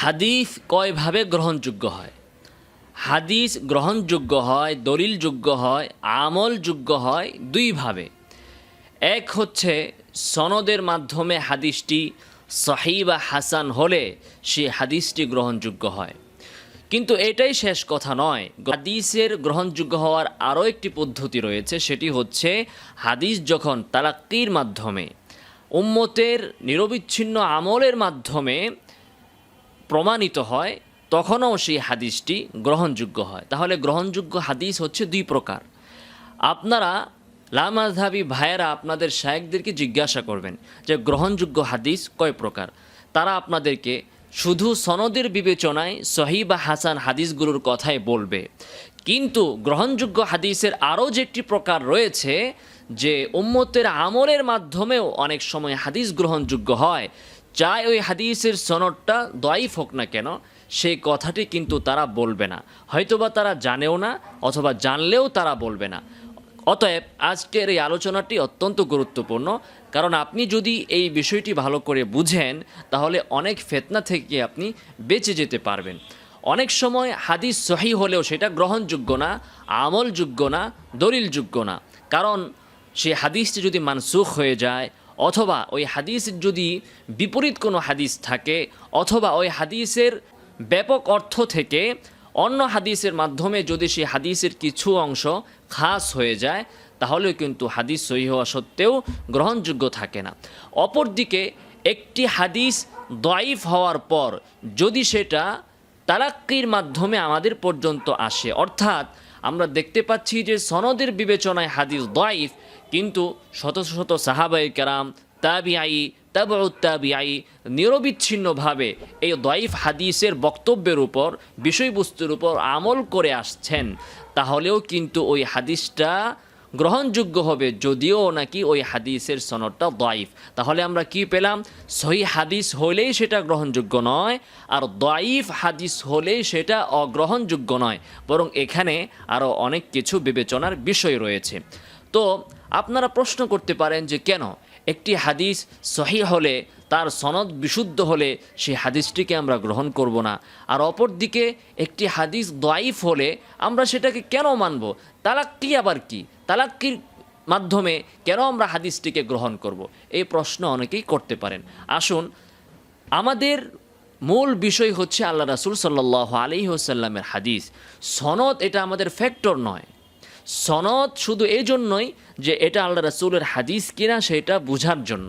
হাদিস কয়ভাবে গ্রহণযোগ্য হয়? হাদিস গ্রহণযোগ্য হয়, দলিলযোগ্য হয়, আমলযোগ্য হয় দুইভাবে। এক হচ্ছে সনদের মাধ্যমে হাদিসটি সহি বা হাসান হলে সে হাদিসটি গ্রহণযোগ্য হয়। কিন্তু এটাই শেষ কথা নয়। হাদিসের গ্রহণযোগ্য হওয়ার আরও একটি পদ্ধতি রয়েছে, সেটি হচ্ছে হাদিস যখন তালাক্কির মাধ্যমে, উম্মতের নিরবিচ্ছিন্ন আমলের মাধ্যমে প্রমাণিত হয়, তখনও সেই হাদিসটি গ্রহণযোগ্য হয়। তাহলে গ্রহণযোগ্য হাদিস হচ্ছে দুই প্রকার। আপনারা লামাধাবি ভাইয়েরা আপনাদের শায়েকদেরকে জিজ্ঞাসা করবেন যে গ্রহণযোগ্য হাদিস কয় প্রকার? তারা আপনাদেরকে শুধু সনদের বিবেচনায় সহি বা হাসান হাদিসগুলোর কথাই বলবে। কিন্তু গ্রহণযোগ্য হাদিসের আরও যে একটি প্রকার রয়েছে, যে উম্মতের আমলের মাধ্যমেও অনেক সময় হাদিস গ্রহণযোগ্য হয় চাই ওই হাদিসের সনদটা দয়াইফ হোক না কেন, সেই কথাটি কিন্তু তারা বলবে না। হয়তোবা তারা জানেও না, অথবা জানলেও তারা বলবে না। অতএব আজকের এই আলোচনাটি অত্যন্ত গুরুত্বপূর্ণ, কারণ আপনি যদি এই বিষয়টি ভালো করে বুঝেন, তাহলে অনেক ফেতনা থেকে আপনি বেঁচে যেতে পারবেন। অনেক সময় হাদিস সহি হলেও সেটা গ্রহণযোগ্য না, আমলযোগ্য না, দলিলযোগ্য না। কারণ সেই হাদিসটি যদি মানসুখ হয়ে যায় অথবা ওই হাদিসের যদি বিপরীত কোনো হাদিস থাকে, অথবা ওই হাদিসের ব্যাপক অর্থ থেকে অন্য হাদিসের মাধ্যমে যদি সেই হাদিসের কিছু অংশ খাস হয়ে যায় তাহলেও কিন্তু হাদিস সহি হওয়া সত্ত্বেও গ্রহণযোগ্য থাকে না। অপরদিকে একটি হাদিস দয়াইফ হওয়ার পর যদি সেটা তালাক্কির মাধ্যমে আমাদের পর্যন্ত আসে, অর্থাৎ আমরা দেখতে পাচ্ছি যে সনদের বিবেচনায় হাদিস দয়াইফ কিন্তু শত শত সাহাবাই কেরাম, তাবিআই তাবি নিরবিচ্ছিন্নভাবে এই দয়াইফ হাদিসের বক্তব্যের উপর, বিষয়বস্তুর উপর আমল করে আসছেন। তাহলেও কিন্তু ওই হাদিসটা গ্রহণযোগ্য হবে যদিও নাকি ওই হাদিসের সনদটা দয়াইফ তাহলে আমরা কি পেলাম? সহি হাদিস হলেই সেটা গ্রহণযোগ্য নয়, আর দয়াইফ হাদিস হলেই সেটা অগ্রহণযোগ্য নয়। বরং এখানে আরও অনেক কিছু বিবেচনার বিষয় রয়েছে। তো আপনারা প্রশ্ন করতে পারেন যে কেন? একটি হাদিস সহি হলে, তার সনদ বিশুদ্ধ হলে সেই হাদিসটিকে আমরা গ্রহণ করব না। আর অপরদিকে একটি হাদিস দয়াইফ হলে আমরা সেটাকে কেন মানব? তালাক্কি আবার কি? তালাক্কির মাধ্যমে কেন আমরা হাদিসটিকে গ্রহণ করব? এই প্রশ্ন অনেকেই করতে পারেন। আসুন, আমাদের মূল বিষয় হচ্ছে আল্লাহ রাসুল সাল্লাহ আলি হোসাল্লামের হাদিস। সনদ এটা আমাদের ফ্যাক্টর নয়। সনদ শুধু এই জন্যই যে এটা আল্লাহ রাসুলের হাদিস কিনা সেটা বোঝার জন্য,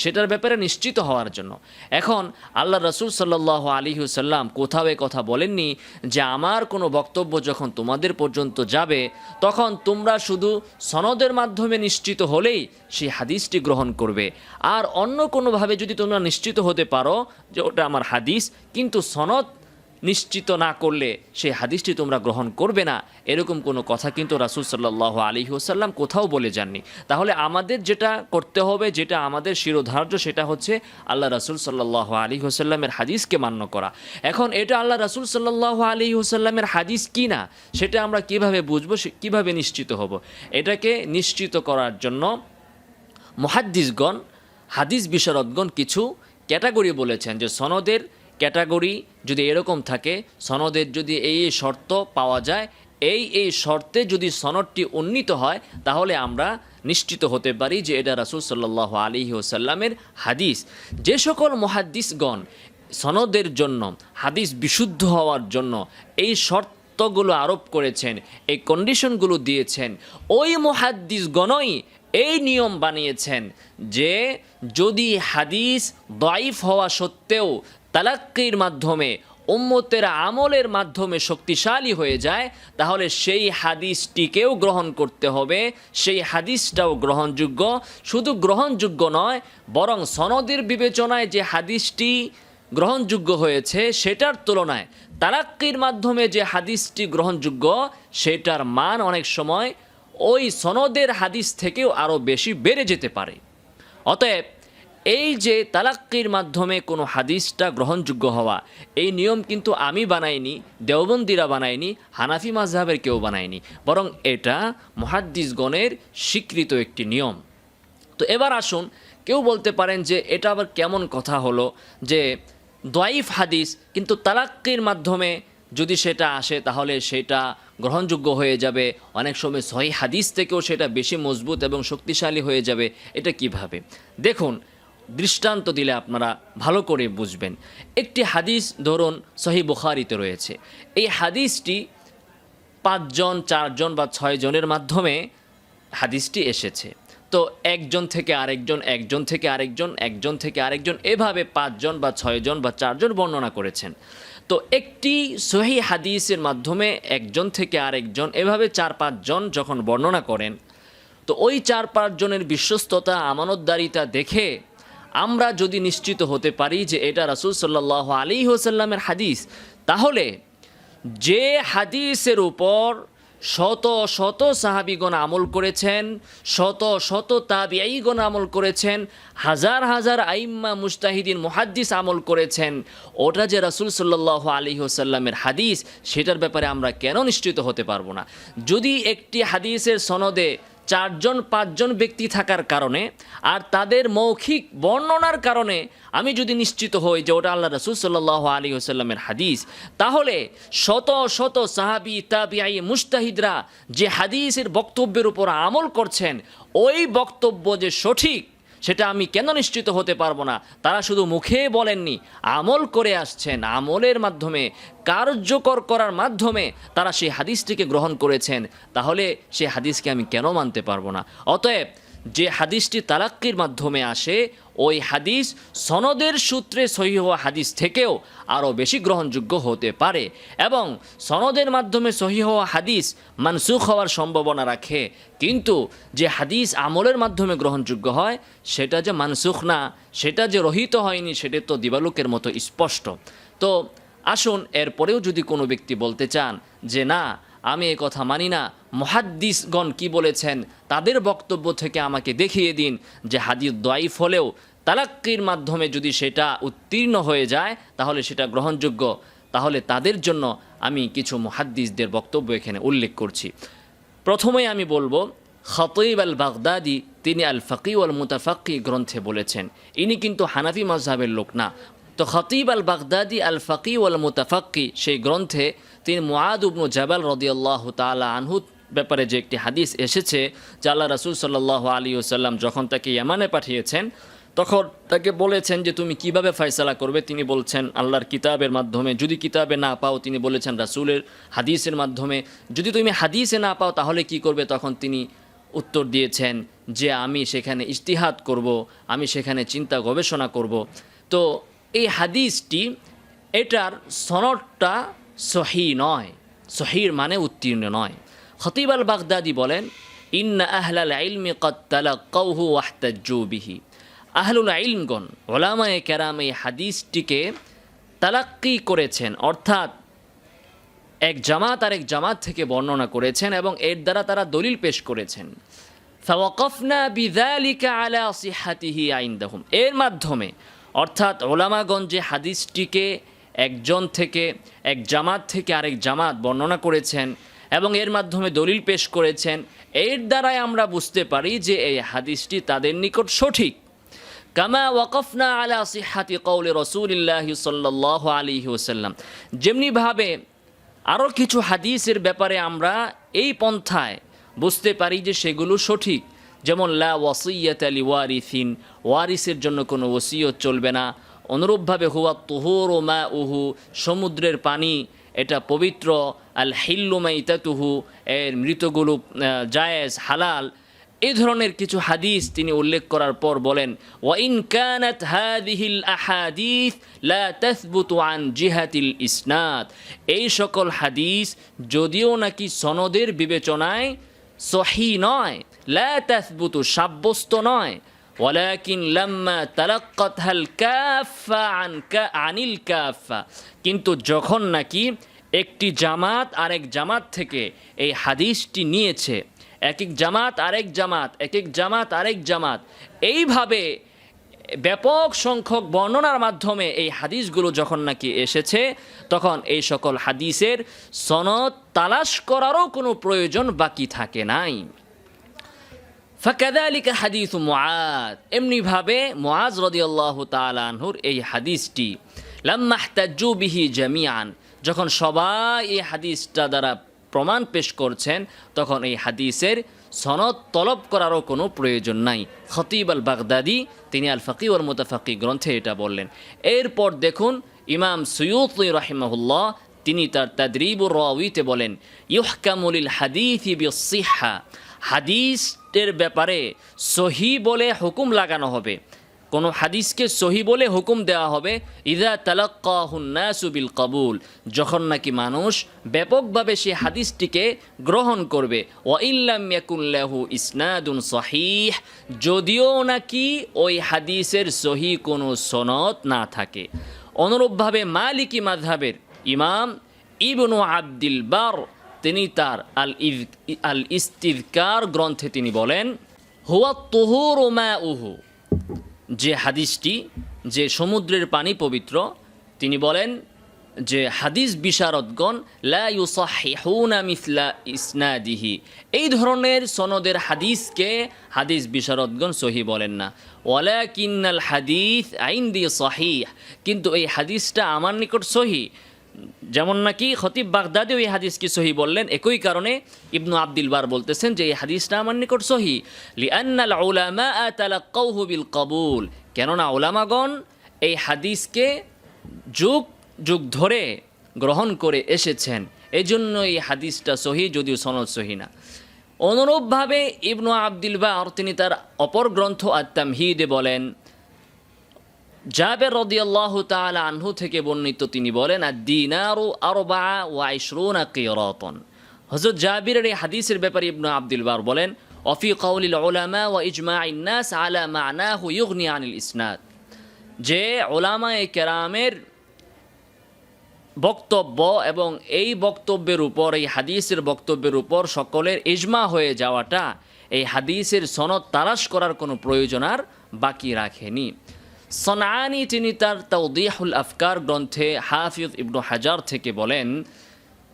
সেটার ব্যাপারে নিশ্চিত হওয়ার জন্য। এখন আল্লাহ রসুল সাল্লাহ আলী হুসাল্লাম কোথাও এ কথা বলেননি যে আমার কোনো বক্তব্য যখন তোমাদের পর্যন্ত যাবে, তখন তোমরা শুধু সনদের মাধ্যমে নিশ্চিত হলেই সেই হাদিসটি গ্রহণ করবে। আর অন্য কোনোভাবে যদি তোমরা নিশ্চিত হতে পারো যে ওটা আমার হাদিস, কিন্তু সনদ নিশ্চিত না করলে সেই হাদিসটি তোমরা গ্রহণ করবে না। এরকম কোনো কথা কিন্তু রাসুল সাল্লাহ আলী ওসাল্লাম কোথাও বলে যাননি। তাহলে আমাদের যেটা করতে হবে, যেটা আমাদের শিরোধার্য, সেটা হচ্ছে আল্লাহ রাসুল সাল্লাহ আলী হোসাল্লামের হাদিসকে মান্য করা। এখন এটা আল্লাহ রাসুল সাল্লাহ আলী হোসাল্লামের হাদিস কি না, সেটা আমরা কীভাবে বুঝব কীভাবে নিশ্চিত হব? এটাকে নিশ্চিত করার জন্য মহাদ্দিসগণ, হাদিস বিশারদগণ কিছু ক্যাটাগরি বলেছেন যে সনদের ক্যাটাগরি যদি এরকম থাকে, সনদের যদি এই এই শর্ত পাওয়া যায়, এই এই শর্তে যদি সনদটি উন্নীত হয়, তাহলে আমরা নিশ্চিত হতে পারি যে এটা রাসুল সাল্লাহ আলী ওসাল্লামের হাদিস। যে সকল মহাদ্দিসগণ সনদের জন্য, হাদিস বিশুদ্ধ হওয়ার জন্য এই শর্তগুলো আরোপ করেছেন, এই কন্ডিশনগুলো দিয়েছেন, ওই মহাদ্দিসগণই এই নিয়ম বানিয়েছেন যে যদি হাদিস দাইফ হওয়া সত্ত্বেও তালাক্কির মাধ্যমে, উম্মতের আমলের মাধ্যমে শক্তিশালী হয়ে যায়, তাহলে সেই হাদিসটিকেও গ্রহণ করতে হবে, সেই হাদিসটাও গ্রহণযোগ্য। শুধু গ্রহণযোগ্য নয়, বরং সনদের বিবেচনায় যে হাদিসটি গ্রহণযোগ্য হয়েছে, সেটার তুলনায় তালাক্কির মাধ্যমে যে হাদিসটি গ্রহণযোগ্য, সেটার মান অনেক সময় ওই সনদের হাদিস থেকেও আরও বেশি বেড়ে যেতে পারে। অতএব এই যে তালাক্কির মাধ্যমে কোনো হাদিসটা গ্রহণযোগ্য হওয়া, এই নিয়ম কিন্তু আমি বানাইনি, দেওবন্দিরা বানাইনি হানাফি মাজহাবের কেউ বানায়নি। বরং এটা মহাদ্দিসগণের স্বীকৃত একটি নিয়ম। তো এবার আসুন, কেউ বলতে পারেন যে এটা আবার কেমন কথা হলো, যে দোয়াইফ হাদিস, কিন্তু তালাক্কির মাধ্যমে যদি সেটা আসে, তাহলে সেটা গ্রহণযোগ্য হয়ে যাবে। অনেক সময় সহি হাদিস থেকেও সেটা বেশি মজবুত এবং শক্তিশালী হয়ে যাবে। এটা কীভাবে? দেখুন দৃষ্টান্ত দিলে আপনারা ভালো করে বুঝবেন। একটি হাদিস ধরুন সহি বুখারিতে রয়েছে। এই হাদিসটি পাঁচজন, চারজন বা ছয়জনের মাধ্যমে হাদিসটি এসেছে। তো একজন থেকে আরেকজন, একজন থেকে আরেকজন, একজন থেকে আরেকজন এভাবে পাঁচজন বা ছয়জন বা চারজন বর্ণনা করেছেন। তো একটি সহি হাদিসের মাধ্যমে একজন থেকে আরেকজন এভাবে চার, পাঁচজন যখন বর্ণনা করেন, তো ওই চার, পাঁচজনের বিশ্বস্ততা, আমানতদারিতা দেখে আমরা যদি নিশ্চিত হতে পারি যে এটা রাসূল সাল্লাহ আলী হোসাল্লামের হাদিস, তাহলে যে হাদিসের উপর শত শত সাহাবিগণ আমল করেছেন, শত শত তাবিআইগণ আমল করেছেন, হাজার হাজার আইম্মা মুস্তাহিদিন মুহাদ্দিস আমল করেছেন, ওটা যে রাসূল সাল্লাহ আলী হোসাল্লামের হাদিস, সেটার ব্যাপারে আমরা কেন নিশ্চিত হতে পারব না? যদি একটি হাদিসের সনদে চারজন, পাঁচজন ব্যক্তি থাকার কারণে আর তাদের মৌখিক বর্ণনার কারণে আমি যদি নিশ্চিত হই যে ওটা আল্লাহ রসুল সাল্লাহ আলী ওসাল্লামের হাদিস, তাহলে শত শত সাহাবি, তাবিআই মুস্তাহিদরা যে হাদিসের বক্তব্যের উপর আমল করছেন, ওই বক্তব্য যে সঠিক সেটা আমি কেন নিশ্চিত হতে পারব না? তারা শুধু মুখে বলেননি, আমল করে আসছেন। আমলের মাধ্যমে, কার্যকর করার মাধ্যমে তারা সেই হাদিসটিকে গ্রহণ করেছেন। তাহলে সেই হাদিসকে আমি কেন মানতে পারব না? অতএব যে হাদিসটি তালাক্কির মাধ্যমে আসে, ওই হাদিস সনদের সূত্রে সহি হওয়া হাদিস থেকেও আরও বেশি গ্রহণযোগ্য হতে পারে এবং সনদের মাধ্যমে সহি হওয়া হাদিস মানসুখ হওয়ার সম্ভাবনা রাখে। কিন্তু যে হাদিস আমলের মাধ্যমে গ্রহণযোগ্য হয়, সেটা যে মানসুখ না, সেটা যে রহিত হয়নি, সেটা তো দিবালুকের মতো স্পষ্ট। তো আসুন এরপরেও যদি কোনো ব্যক্তি বলতে চান যে না আমি এ কথা মানি না। মহাদ্দিসগণ কি বলেছেন? তাদের বক্তব্য থেকে আমাকে দেখিয়ে দিন যে হাদিস দোয়াইফ হলেও তালাক্কির মাধ্যমে যদি সেটা উত্তীর্ণ হয়ে যায়, তাহলে সেটা গ্রহণযোগ্য। তাহলে তাদের জন্য আমি কিছু মহাদ্দিসদের বক্তব্য এখানে উল্লেখ করছি। প্রথমেই আমি বলব খতইব আল বাগদাদি তিনি আল ফকি আল মুতাফাক্কি গ্রন্থে বলেছেন, ইনি কিন্তু হানাফি মজহাবের লোক না। তো খতিব আল বাগদাদি আল ফকি ওয়াল মুতাফাক্কি সেই গ্রন্থে তিনি মুআদ উবনু জাবাল রদিয়াল্লাহ তালা আনহু ব্যাপারে যে একটি হাদিস এসেছে, যে আল্লাহ রাসুল সাল্লাহ আলী ওসাল্লাম যখন তাকে ইয়ামানে পাঠিয়েছেন, তখন তাকে বলেছেন যে তুমি কীভাবে ফয়সালা করবে? তিনি বলছেন, আল্লাহর কিতাবের মাধ্যমে। যদি কিতাবে না পাও, তিনি বলেছেন রাসুলের হাদিসের মাধ্যমে। যদি তুমি হাদিসে না পাও, তাহলে কি করবে? তখন তিনি উত্তর দিয়েছেন যে, আমি সেখানে ইজতিহাদ করব, আমি সেখানে চিন্তা গবেষণা করব। তো এই হাদিসটি, এটার সনদটা সহি নয়। সহির মানে উত্তীর্ণ নয়। খতিব আল বাগদাদি বলেন, ইন্না আহলাল ইলমি কদ তালাক্কাউহু ওয়াহতাজ্জু বিহি। আহলুল ইলমগণ ওলামায়ে কেরাম এই হাদিসটিকে তালাক্কি করেছেন, অর্থাৎ এক জামাত আর এক জামাত থেকে বর্ণনা করেছেন এবং এর দ্বারা তারা দলিল পেশ করেছেন। ফাওয়াকফনা বিযালিকা আলা সিহাতিহি আইনদাহুম। এর মাধ্যমে অর্থাৎ ওলামাগঞ্জ যে হাদিসটিকে একজন থেকে, এক জামাত থেকে আরেক জামাত বর্ণনা করেছেন এবং এর মাধ্যমে দলিল পেশ করেছেন। এর দ্বারাই আমরা বুঝতে পারি যে এই হাদিসটি তাদের নিকট সঠিক। কামা ওয়াকফনা আলা সিহাতি কৌলে রসুলিল্লাহ সাল্লাহ আলী ওসাল্লাম যেমনিভাবে আরও কিছু হাদিসের ব্যাপারে আমরা এই পন্থায় বুঝতে পারি যে সেগুলো সঠিক। যেমন, লা ওয়াসিয়াত আলী ওয়ারিসিন ওয়ারিসের জন্য কোনো ওসিয়ত চলবে না। অনুরূপভাবে হুয়া তুহুর ও মা উহু সমুদ্রের পানি, এটা পবিত্র। আল হিল্লুমা ইতাতুহু এর মৃতগুলো জায়েজ, হালাল। এই ধরনের কিছু হাদিস তিনি উল্লেখ করার পর বলেন ওয়াইন কানাত হাদিহিল আহাদিস লা তাসবুতু আন জিহাতিল ইসনাদ। এই সকল হাদিস যদিও নাকি সনদের বিবেচনায় সহি নয় লাথবুতু সাব্যস্ত নয়। ওয়ালাকিন লাম্মা তালাক্কাত হাল কাফা আন আনিল কাফা কিন্তু যখন নাকি একটি জামাত আরেক জামাত থেকে এই হাদিসটি নিয়েছে এক এক জামাত আরেক জামাত এক এক জামাত আরেক জামাত, এইভাবে ব্যাপক সংখ্যক বর্ণনার মাধ্যমে এই হাদিসগুলো যখন নাকি এসেছে, তখন এই সকল হাদিসের সনদ তালাশ করারও কোনো প্রয়োজন বাকি থাকে নাই। ফাকাদালিকা হাদিস মুআদ। এমনিভাবে মুআজ রাদিয়াল্লাহু তাআলা আনহুর এই হাদিসটি লাম্মাহতাজু বিহি জামিয়ান যখন সবাই এই হাদিসটা দ্বারা প্রমাণ পেশ করছেন, তখন এই হাদিসের সনদ তলব করারও কোনো প্রয়োজন নাই। খতিব আল বাগদাদি তিনি আল ফকি ওর মোতাফাকি গ্রন্থে এটা বললেন। এরপর দেখুন, ইমাম সৈয়দ রাহিমাহুল্লাহ, তিনি তার তাদরিবুর রাউইতে বলেন ইহকামুলিল হাদিথি বিসিহা হাদিসের ব্যাপারে সহি বলে হুকুম লাগানো হবে। কোনো হাদিসকে সহি বলে হুকুম দেওয়া হবে, ইদা তালাক্কাহুন্নাসু বিল কবুল যখন নাকি মানুষ ব্যাপকভাবে সে হাদিসটিকে গ্রহণ করবে ও ইল্লাম ইয়াকুল্লাহু ইসনাদুন সহিহ যদিও নাকি ওই হাদিসের সহি কোনো সনদ না থাকে। অনুরূপভাবে মালিকি মাযহাবের ইমাম ইবনু আব্দুল বার, তিনি তার আল ইজ আল ইস্তিদকার গ্রন্থে তিনি বলেন, হুয়া তুহুর উহু যে হাদিসটি, যে সমুদ্রের পানি পবিত্র, তিনি বলেন যে হাদিস বিশারদগণ মিসলা ইসনাদিহি। এই ধরনের সনদের হাদিসকে হাদিস বিশারদগণ সহি বলেন না। ওয়ালা কিন্নাল হাদিস আইন দিয়ে সহি কিন্তু এই হাদিসটা আমার নিকট সহি। যেমন নাকি খতিব বাগদাদিও এই হাদিসকে সহি বললেন, একই কারণে ইবনু আব্দুল বার বলতেছেন যে এই হাদিসটা আমার নিকট সহি। বিল কবুল কেননা ওলামাগণ এই হাদিসকে যুগ যুগ ধরে গ্রহণ করে এসেছেন। এই জন্য এই হাদিসটা সহি, যদিও সনদ সহি না। অনুরূপভাবে ইবনু আব্দুল বার তিনি তার অপর গ্রন্থ আত্মামহিদে বলেন জাবের রদিয়াল্লাহ তাআলা আনহু থেকে বর্ণিত তিনি বলেন আর দিনারু আরবা ওয়া ইশরুনা কিরাতন। হযরত জাবিরের এই হাদিসের ব্যাপারে ইবনু আব্দুল বার বলেন, অফি কাউলিল উলামা ওয়া ইজমাইন নাস আলা মা'নাহু ইউগনি আনিল ইসনাদ। যে ওলামায়ে কেরামের বক্তব্য এবং এই বক্তব্যের উপর, এই হাদিসের বক্তব্যের উপর সকলের ইজমা হয়ে যাওয়াটা, এই হাদিসের সনদ তালাশ করার কোনো প্রয়োজন আর বাকি রাখেনি। সনানি তিনি তার তৌদিহুল আফকার গ্রন্থে হাফিজ ইবনু হাজার থেকে বলেন,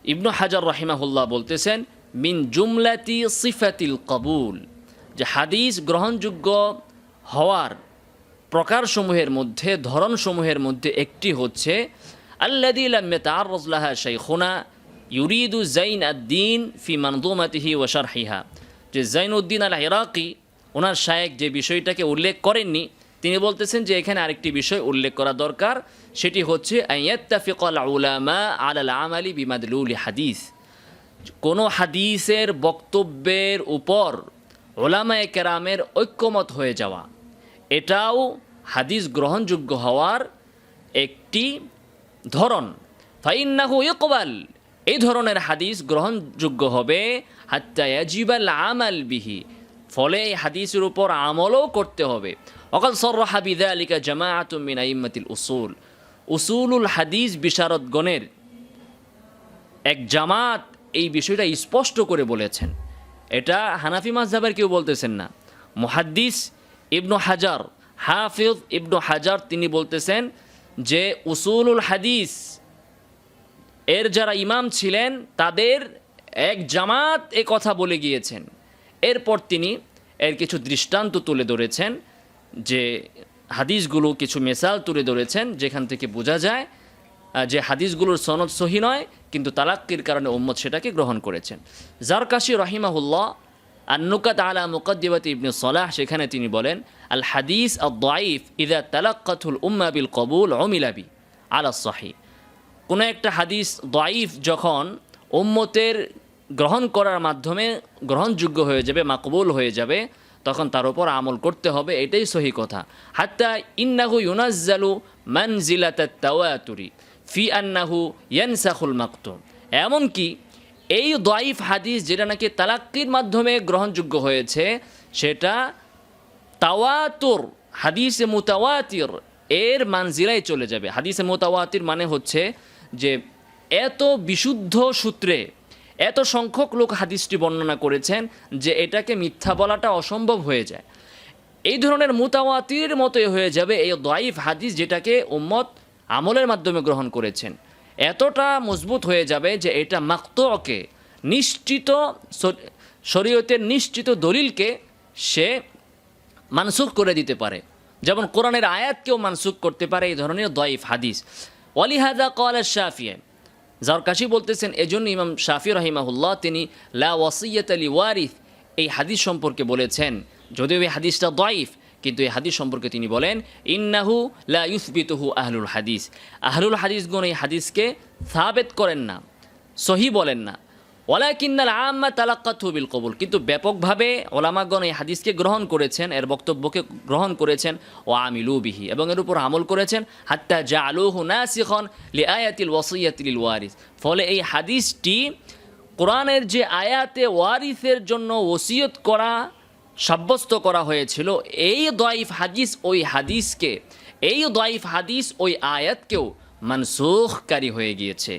ইবনু হাজার রহিমাহুল্লাহ বলতেছেন, মিন জুমলাতি সিফাতিল কবুল যে হাদিস গ্রহণযোগ্য হওয়ার প্রকারসমূহের মধ্যে, ধরনসমূহের মধ্যে একটি হচ্ছে আল্লাদি লাম্মে তার রজলাহা শাইখুনা ইউরিদু জৈন আদ্দিন ফি মানদুমাতিহি ও শারহিহা যে জৈন উদ্দিন আল ইরাকি ওনার শায়েক যে বিষয়টাকে উল্লেখ করেননি তিনি বলতেছেন যে এখানে আরেকটি বিষয় উল্লেখ করা দরকার, সেটি হচ্ছে উলামা হাদিস। কোনো হাদিসের বক্তব্যের উপর ওলামায়ে কেরামের ঐক্যমত হয়ে যাওয়া, এটাও হাদিস গ্রহণযোগ্য হওয়ার একটি ধরন। ফাইন্নাহু ইকবাল, এই ধরনের হাদিস গ্রহণযোগ্য হবে, হাত্তা ইয়াজিবাল আমাল বিহি। ফলে এই হাদিসের উপর আমলও করতে হবে। অকাল সর্রাহা বিদালিকা জামাআতুম মিন আইম্মাতিল উসুল উসুলুল হাদিস বিশারদগণের এক জামাত এই বিষয়টা স্পষ্ট করে বলেছেন। এটা হানাফি মাজহাবের কেউ বলতেছেন না। মুহাদ্দিস ইবনু হাজার, হাফিজ ইবনু হাজার তিনি বলতেছেন যে উসুলুল হাদিস এর যারা ইমাম ছিলেন তাদের এক জামাত এ কথা বলে গিয়েছেন। এরপর তিনি এর কিছু দৃষ্টান্ত তুলে ধরেছেন। যে হাদিসগুলো কিছু মেসাল তুলে ধরেছেন, যেখান থেকে বোঝা যায় যে হাদিসগুলোর সনদ সহি নয়, কিন্তু তালাক্কির কারণে উম্মত সেটাকে গ্রহণ করেছেন। জারকাশি রহিমাহুল্লাহ, আন্নুকাত আলা মুকদ্দিবাত ইবনে সলাহ, সেখানে তিনি বলেন, আল হাদিস আল দাইফ ইদা তালাক্কাতুল উম্মা বিল কবুল অমিলাবি আলা সহি। কোনো একটা হাদিস দাইফ যখন উম্মতের গ্রহণ করার মাধ্যমে গ্রহণযোগ্য হয়ে যাবে, মাকবুল হয়ে যাবে তখন তার উপর আমল করতে হবে, এটাই সহি কথা। হাত্তা ইন্নাহু ইউনাজ্জালু মানজিলাত তাওয়াতুরি ফি আন্নাহু ইয়ানসাখুল মাকতুম। এমনকি এই দাইফ হাদিস যেটা নাকি তালাক্কির মাধ্যমে গ্রহণযোগ্য হয়েছে, সেটা তাওয়াতুর, হাদিসে মুতাওয়াতির, এর মানজিলায় চলে যাবে। হাদিসে মুতাওয়াতির মানে হচ্ছে যে এত বিশুদ্ধ সূত্রে এত সংখ্যক লোক হাদিসটি বর্ণনা করেছেন যে এটাকে মিথ্যা বলাটা অসম্ভব হয়ে যায়। এই ধরনের মুতাওয়াতির মতোই হয়ে যাবে এই দাইফ হাদিস যেটাকে উম্মত আমলের মাধ্যমে গ্রহণ করেছেন। এতটা মজবুত হয়ে যাবে যে এটা মাক্তকে, নিশ্চিত শরীয়তের নিশ্চিত দলিলকে সে মানসুখ করে দিতে পারে। যেমন কোরআনের আয়াতকেও মানসুখ করতে পারে এই ধরনের দয়ফ হাদিস। ওয়ালিহাদা কল শাফিয়া জারকাশি বলতেছেন, এজন্য ইমাম শাফি রহিমাহুল্লাহ তিনি লা ওয়াসিয়ত আলী ওয়ারিফ এই হাদিস সম্পর্কে বলেছেন। যদিও এই হাদিসটা দয়ফ, কিন্তু এই হাদিস সম্পর্কে তিনি বলেন, ইন্নাহু লা ইউসবিতুহু আহলুল হাদিস। আহলুল হাদিসগণ এই হাদিসকে সাবেত করেন না, সহি বলেন না। ওলাকিন্নাল আম্মা তালাক্কাতহু বিল কবুল। কিন্তু ব্যাপকভাবে ওলামাগণ এই হাদিসকে গ্রহণ করেছেন, এর বক্তব্যকে গ্রহণ করেছেন ও আমিলু বিহি, এবং এর উপর আমল করেছেন, হাত্তা জা আলুহু নাসিখন লি আয়াতিল ওয়াসিয়াতিল ওয়ারিস। ফলে এই হাদিসটি কোরআনের যে আয়াতে ওয়ারিসের জন্য ওসিয়ত করা, সাব্যস্ত করা হয়েছিল, এই দয়ফ হাদিস ওই হাদিসকে, এই দয়ফ হাদিস ওই আয়াতকেও মানসুখকারী হয়ে গিয়েছে।